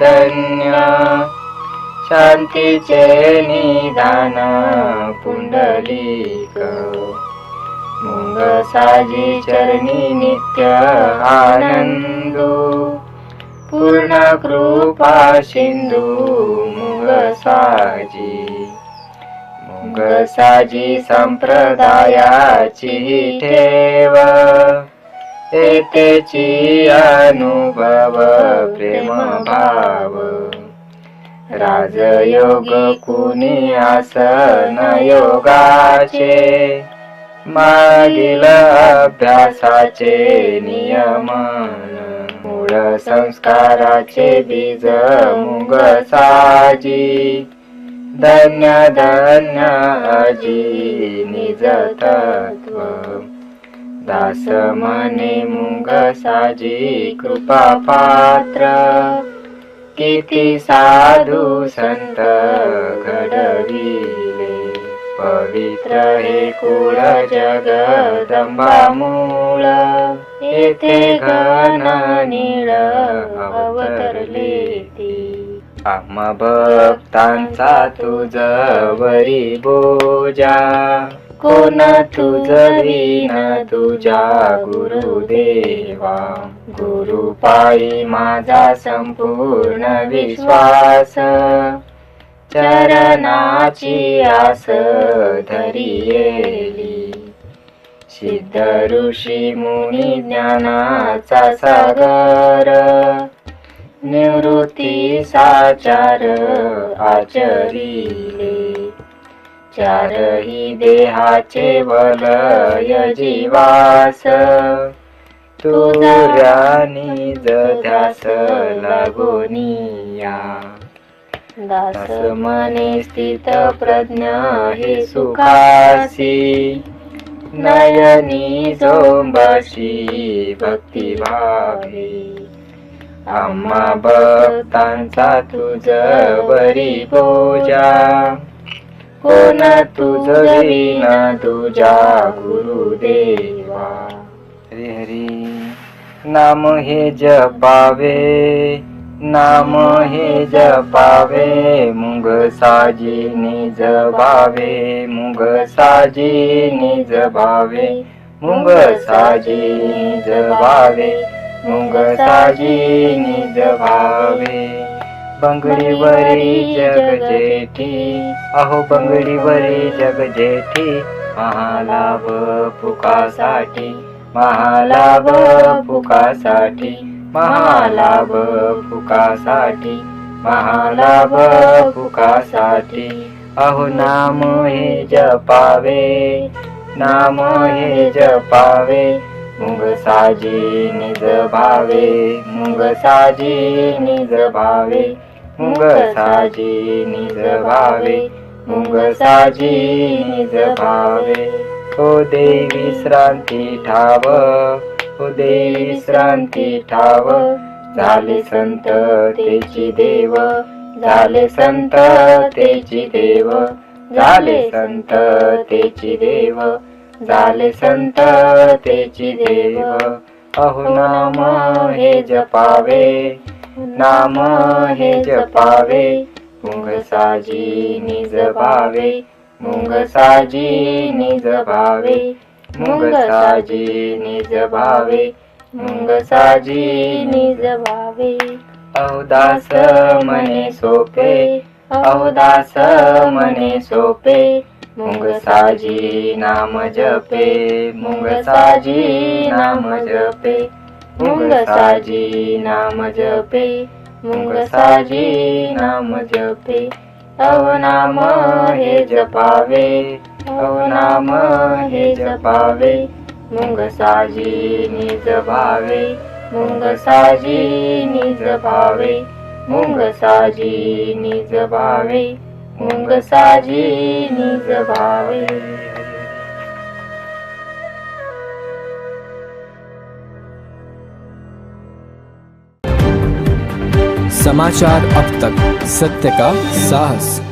धन्य शांतीचे निदान पुंडलिक। मुंग साजी चरणी नित्य आनंदो। पूर्ण कृपा सिंधू मुग साजी मुग साजी संप्रदायाची ठेव। येतेची अनुभव प्रेम भाव राजयोग कुणी आसन योगाचे? मागील अभ्यासाचे नियमन मूळ संस्काराचे बीज मुग साजी. धन्य धन्य अजी निज तत्व. दास मने मुंग साजी कृपा पात्र। किती साधू संत घडविले। पवित्र हे कुळ जगदंबा मूळ। येथे घन निळ अवतरले ती भक्तांचा तुझ वरी बोजा। कोण तुझ विन तुझ्या गुरुदेवा. गुरु पायी माझा संपूर्ण विश्वास. चरणाची आस धरियेली सिद्ध ऋषी मुनी ज्ञानाचा सागर. निवृत्ती साचार आचरिले. चारही देहाचे वलय जीवास. तुझ्यानी जध्यास लागोनिया. दास मने स्थित प्रज्ञ हे सुखासी. नयनी जोंबाशी भक्ती भावी आम्हा भक्तांचा तुझ बरी बोजा कोण तुझ विन तुझ्या गुरुदेवा? हरी हरी. नाम हे जपावे नाम हे जपावे मुग साजी निज भावे मुग साजी निज भावे मुग साजी निज भावे मुग साजी निज भावे. बंगडीवरी जग जेठी. अहो बंगडीवरी जग जेठी. महालाभ पुकासाठी. महालाभ पुकासाठी. महालाभ पुकासाठी. महालाभ पुकासाठी. अहो नाम हे जपावे. नाम हे जपावे. मुग साजी निज भावे. मुग साजी निज भावे. मुग साजी निज भावे मुग साजी निज भावे. हो देवी विश्रांती ठाव हो देवी विश्रांती ठाव. झाले संत तेची देव झाले संत तेची देव. झाले संत तेची देव झाले संत तेची देव. अहो नाम हे जपावे. नाम हे जपावे मुंग साजी निज भावे मुंग साजी निज भावे मुंग साजी निज भावे मुंग साजी निज भावे. अवदास मने सोपे अवदास मने सोपे मुंग साजी नाम जपे मुंग साजी नाम जपे. मुंग साजी नाम जपे मुंग साजी नाम जपे. अवनाम हे जपावे अवनाम हे जपावे. मुंग साजी निज भावे मुंग साजी निज भावे. मुंग साजी निज भावे मुंग साजी निज भावे. समाचार अब तक। सत्य का साहस।